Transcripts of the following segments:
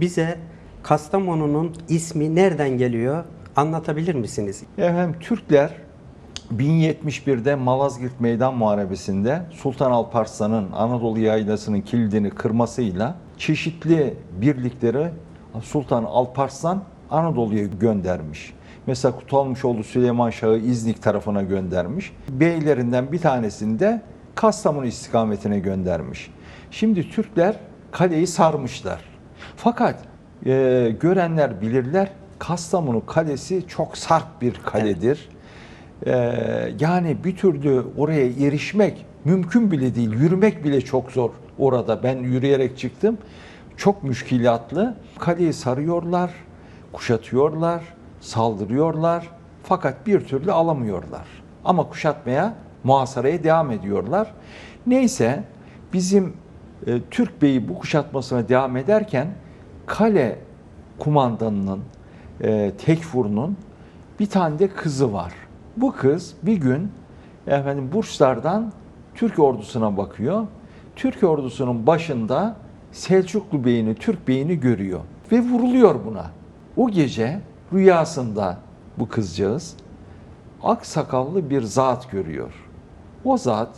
Bize Kastamonu'nun ismi nereden geliyor? Anlatabilir misiniz? Efendim Türkler 1071'de Malazgirt Meydan Muharebesi'nde Sultan Alparslan'ın Anadolu yaylasının kilidini kırmasıyla çeşitli birlikleri Sultan Alparslan Anadolu'ya göndermiş. Mesela Kutalmışoğlu Süleyman Şah'ı İznik tarafına göndermiş. Beylerinden bir tanesini de Kastamonu istikametine göndermiş. Şimdi Türkler kaleyi sarmışlar. Fakat e, görenler bilirler Kastamonu kalesi çok sarp bir kaledir. Ee, yani bir türlü oraya erişmek mümkün bile değil. Yürümek bile çok zor orada. Ben yürüyerek çıktım. Çok müşkilatlı. Kaleyi sarıyorlar, kuşatıyorlar, saldırıyorlar. Fakat bir türlü alamıyorlar. Ama kuşatmaya, muhasaraya devam ediyorlar. Neyse bizim e, Türk Bey'i bu kuşatmasına devam ederken kale kumandanının, e, Tekfur'un bir tane de kızı var. Bu kız bir gün efendim Burçlardan Türk ordusuna bakıyor. Türk ordusunun başında Selçuklu Bey'ini, Türk Bey'ini görüyor ve vuruluyor buna. O gece rüyasında bu kızcağız ak sakallı bir zat görüyor. O zat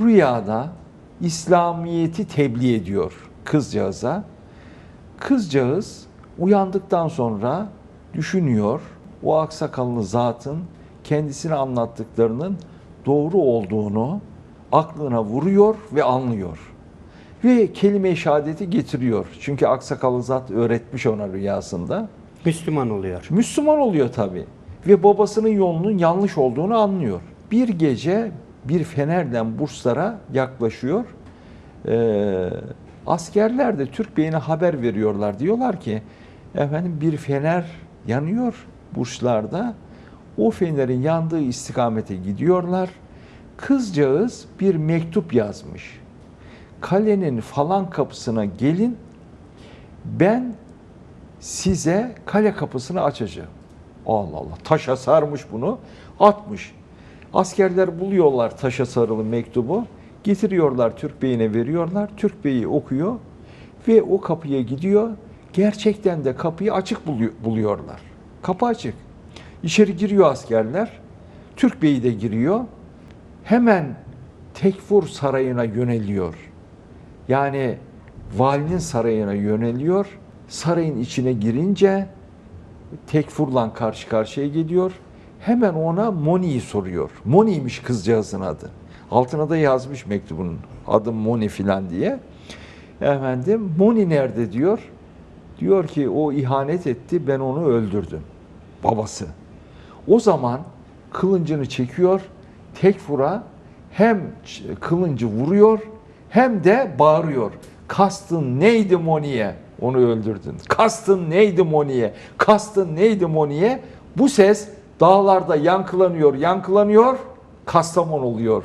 rüyada İslamiyet'i tebliğ ediyor kızcağıza. Kızcağız uyandıktan sonra düşünüyor. O aksakallı zatın kendisine anlattıklarının doğru olduğunu aklına vuruyor ve anlıyor. Ve kelime-i şehadeti getiriyor. Çünkü aksakallı zat öğretmiş ona rüyasında. Müslüman oluyor. Müslüman oluyor tabi. Ve babasının yolunun yanlış olduğunu anlıyor. Bir gece bir fenerden Burslara yaklaşıyor. Ee, askerler de Türk Bey'ine haber veriyorlar. Diyorlar ki efendim bir fener yanıyor Burslarda. O fenerin yandığı istikamete gidiyorlar. Kızcağız bir mektup yazmış. Kalenin falan kapısına gelin. Ben size kale kapısını açacağım. Allah Allah taşa sarmış bunu atmış. Askerler buluyorlar taşa sarılı mektubu. Getiriyorlar Türk Bey'ine veriyorlar. Türk Bey'i okuyor ve o kapıya gidiyor. Gerçekten de kapıyı açık buluyor- buluyorlar. Kapı açık. İçeri giriyor askerler. Türk Bey'i de giriyor. Hemen Tekfur Sarayı'na yöneliyor. Yani valinin sarayına yöneliyor. Sarayın içine girince Tekfur'la karşı karşıya geliyor. Hemen ona Moni'yi soruyor. Moni'ymiş kızcağızın adı. Altına da yazmış mektubun adı Moni filan diye. Efendim Moni nerede diyor. Diyor ki o ihanet etti ben onu öldürdüm. Babası. O zaman kılıncını çekiyor. Tekfur'a hem kılıncı vuruyor hem de bağırıyor. Kastın neydi Moni'ye? Onu öldürdün. Kastın neydi Moni'ye? Kastın neydi Moni'ye? Bu ses dağlarda yankılanıyor, yankılanıyor. Kastamonu oluyor.